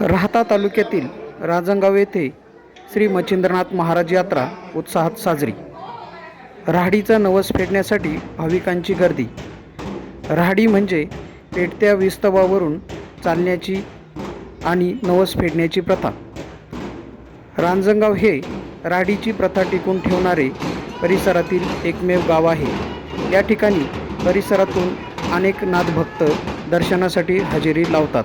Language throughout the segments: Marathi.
राहता तालुक्यातील राजंगाव येथे श्री मच्छिंद्रनाथ महाराज यात्रा उत्साहात साजरी. राहाडीचा नवस फेडण्यासाठी भाविकांची गर्दी. राहाडी म्हणजे पेटत्या विस्तवावरून चालण्याची आणि नवस फेडण्याची प्रथा. रांजणगाव हे राहाडीची प्रथा टिकून ठेवणारे परिसरातील एकमेव गाव आहे. या ठिकाणी परिसरातून अनेक नाथभक्त दर्शनासाठी हजेरी लावतात.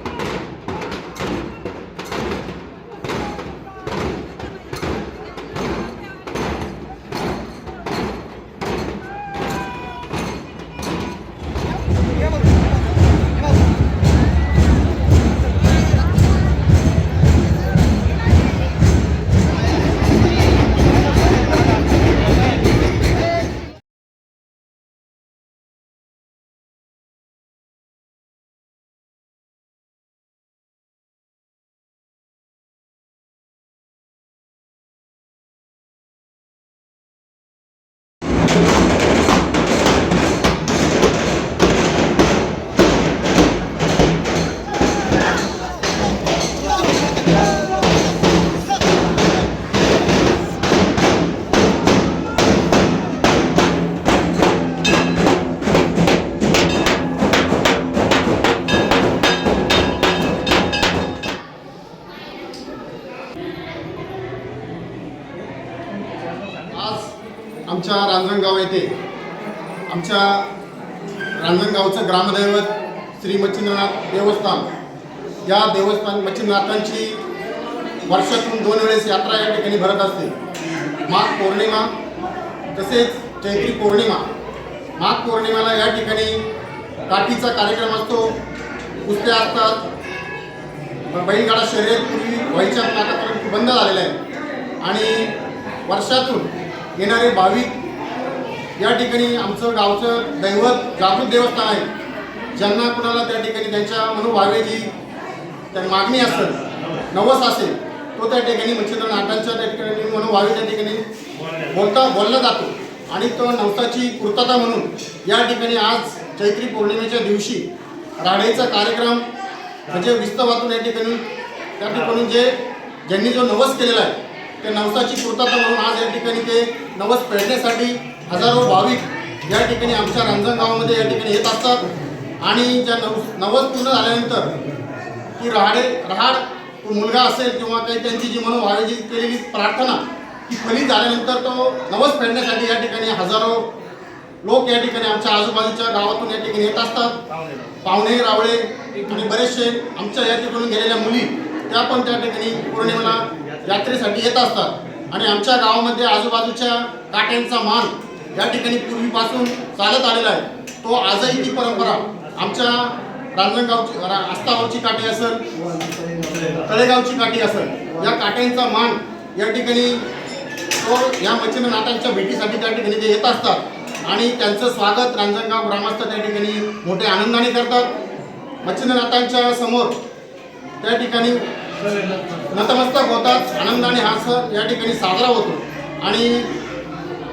आमच्या रांजणगाव येथे आमच्या रांजणगावचं ग्रामदैवत श्री मच्छिंद्रनाथ देवस्थान या देवस्थान मच्छिंद्रनाथांची वर्षातून दोन वेळेस यात्रा या ठिकाणी भरत असते. माघ पौर्णिमा तसेच चैत्री पौर्णिमा. माघ पौर्णिमेला या ठिकाणी काठीचा कार्यक्रम असतो. कुस्त्या असतात. बैलगाडा शर्यत पूर्वी व्हायच्या नाकापर्यंत बंद झालेल्या आहे आणि वर्षातून येणारे भाविक या ठिकाणी आमचं गावचं दैवत जागृत देवस्थान आहे. ज्यांना कुणाला त्या ठिकाणी त्यांच्या मनोभावे जी त्या मागणी असेल नवस असेल तो त्या ठिकाणी मच्छिंद्र नाटांच्या त्या ठिकाणी मनोभावे त्या ठिकाणी बोलता बोलला जातो. आणि तो नवसाची पूर्तता म्हणून या ठिकाणी आज चैत्री पौर्णिमेच्या दिवशी राडेचा कार्यक्रम म्हणजे विस्तवातून या ठिकाणी त्या ठिकाणी जे ज्यांनी जो नवस केलेला आहे त्या नवसाची पूर्तता म्हणून आज या ठिकाणी ते नवस फेडण्यासाठी हजारो भाविक या ठिकाणी आमच्या रांजणगावामध्ये या ठिकाणी येत असतात. आणि ज्या नव नवस पूर्ण झाल्यानंतर ती राहाडे राहाड तो मुलगा असेल किंवा काही त्यांची जी मनोभावे जी केलेली प्रार्थना ती फलित झाल्यानंतर तो नवस फेडण्यासाठी या ठिकाणी हजारो लोक या ठिकाणी आमच्या आजूबाजूच्या गावातून या ठिकाणी येत असतात. पाहुणे रावळे आणि बरेचसे आमच्या या ठिकाणून गेलेल्या मुली त्या पण त्या ठिकाणी पौर्णिमेला यात्रेसाठी येत असतात. आणि आमच्या गावामध्ये आजूबाजूच्या काट्यांचा मान या ठिकाणी पूर्वीपासून चालत आलेला आहे. तो आजही ती परंपरा आमच्या रांजणगावची रा- काठी असेल तळेगावची काठी असेल या काट्यांचा मान या ठिकाणी तो या मच्छिंद्रनाथांच्या भेटीसाठी त्या ठिकाणी ते येत असतात. आणि त्यांचं स्वागत रांजणगाव ग्रामस्थ त्या ठिकाणी मोठ्या आनंदाने करतात. मच्छिंद्रनाथांच्या समोर त्या ठिकाणी नतमस्तक होतात. आनंदाने हा सण या ठिकाणी साजरा होतो. आणि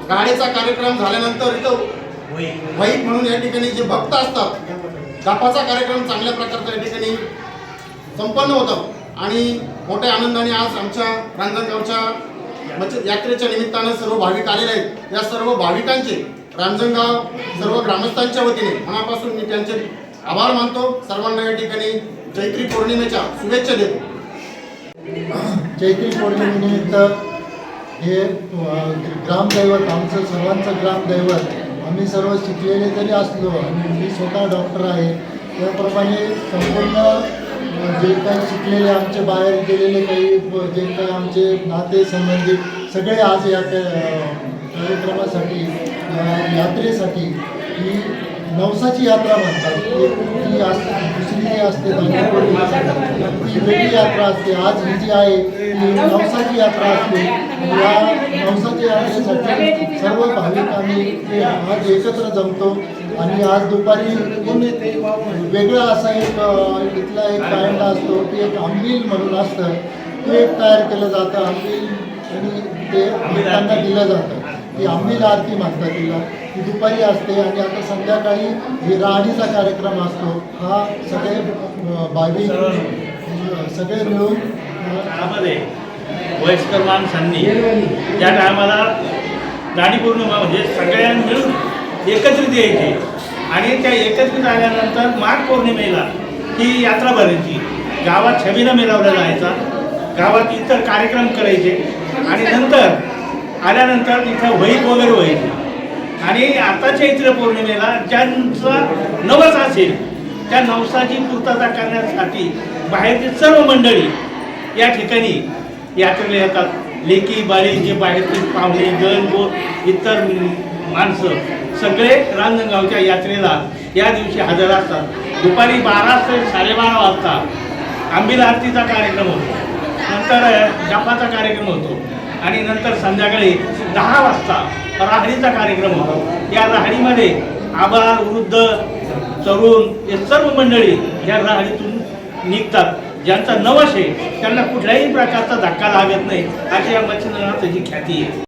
गाडीचा कार्यक्रम झाल्यानंतर इथं वाईट म्हणून या ठिकाणी जे भक्त असतात गापाचा कार्यक्रम चांगल्या प्रकारचा या ठिकाणी संपन्न होतं. आणि मोठ्या आनंदाने आज आमच्या रांजणगावच्या म्हणजे यात्रेच्या निमित्तानं सर्व भाविक आलेले आहेत. या सर्व भाविकांचे रांजणगाव सर्व ग्रामस्थांच्या वतीने मनापासून मी त्यांचे आभार मानतो. सर्वांना या ठिकाणी चैत्री पौर्णिमेच्या शुभेच्छा देतो. चैत्री पौर्णिमेनिमित्त हे ग्रामदैवत आमचं सर्वांचं ग्रामदैवत आम्ही सर्व शिकलेले जरी असलो आणि मी स्वतः डॉक्टर आहे त्याप्रमाणे संपूर्ण जे काही शिकलेले आमचे बाहेर गेलेले काही जे काही आमचे नाते संबंधित सगळे आज या कार्यक्रमासाठी यात्रेसाठी ही नवसाची यात्रा म्हणतात. ती असते दुसरी जी असते ती वेगळी यात्रा असते. आज ही जी आहे ती नवसाची यात्रा असते. या नवसाच्या यात्रेसाठी सर्व भाविक आम्ही ते आज एकत्र जमतो. आणि आज दुपारी वेगळा असा एक इथला एक कायंडा असतो. ते एक आंबील म्हणून असतं. ते एक तयार केलं जातं. आंबील आणि ते भक्तांना दिलं जातं. ती आंबील आरती म्हणतात तिला. ती दुपारी असते आणि आता संध्याकाळी हे राहणीचा कार्यक्रम असतो. हा सगळे अ, भाविक सगळे मिळून काळामध्ये वयस्कर माणसांनी त्या टायमाला दाढी पूर्ण म्हणजे सगळ्यांनी मिळून एकत्रित यायचे. आणि त्या एकत्रित आल्यानंतर माघ पौर्णिमेला ही यात्रा भरायची. गावात छबीनं मिळवला जायचा. गावात इतर कार्यक्रम करायचे. आणि नंतर आल्यानंतर इथं वहीत वगैरे व्हायची. आणि आता चैत्र पौर्णिमेला ज्यांचा नवस असेल त्या नवसाची पूर्तता करण्यासाठी बाहेरची सर्व मंडळी या ठिकाणी यात्रेला येतात लेकी बाळी जे बाहेरचे पाहुणे गण गो इतर माणसं सगळे रांजणगावच्या यात्रेला या दिवशी हजर असतात. दुपारी बारा ते साडेबारा वाजता आंबील आरतीचा कार्यक्रम होतो. नंतर जपाचा कार्यक्रम होतो. आणि नंतर संध्याकाळी दहा वाजता राहणीचा कार्यक्रम होतो. या राहणीमध्ये आबाल वृद्ध तरुण हे सर्व मंडळी या राहणीतून निघतात. ज्यांचा नवश आहे त्यांना कुठल्याही प्रकारचा धक्का लागत नाही. अशी या मच्छिंद्रनाथाची ख्याती आहे.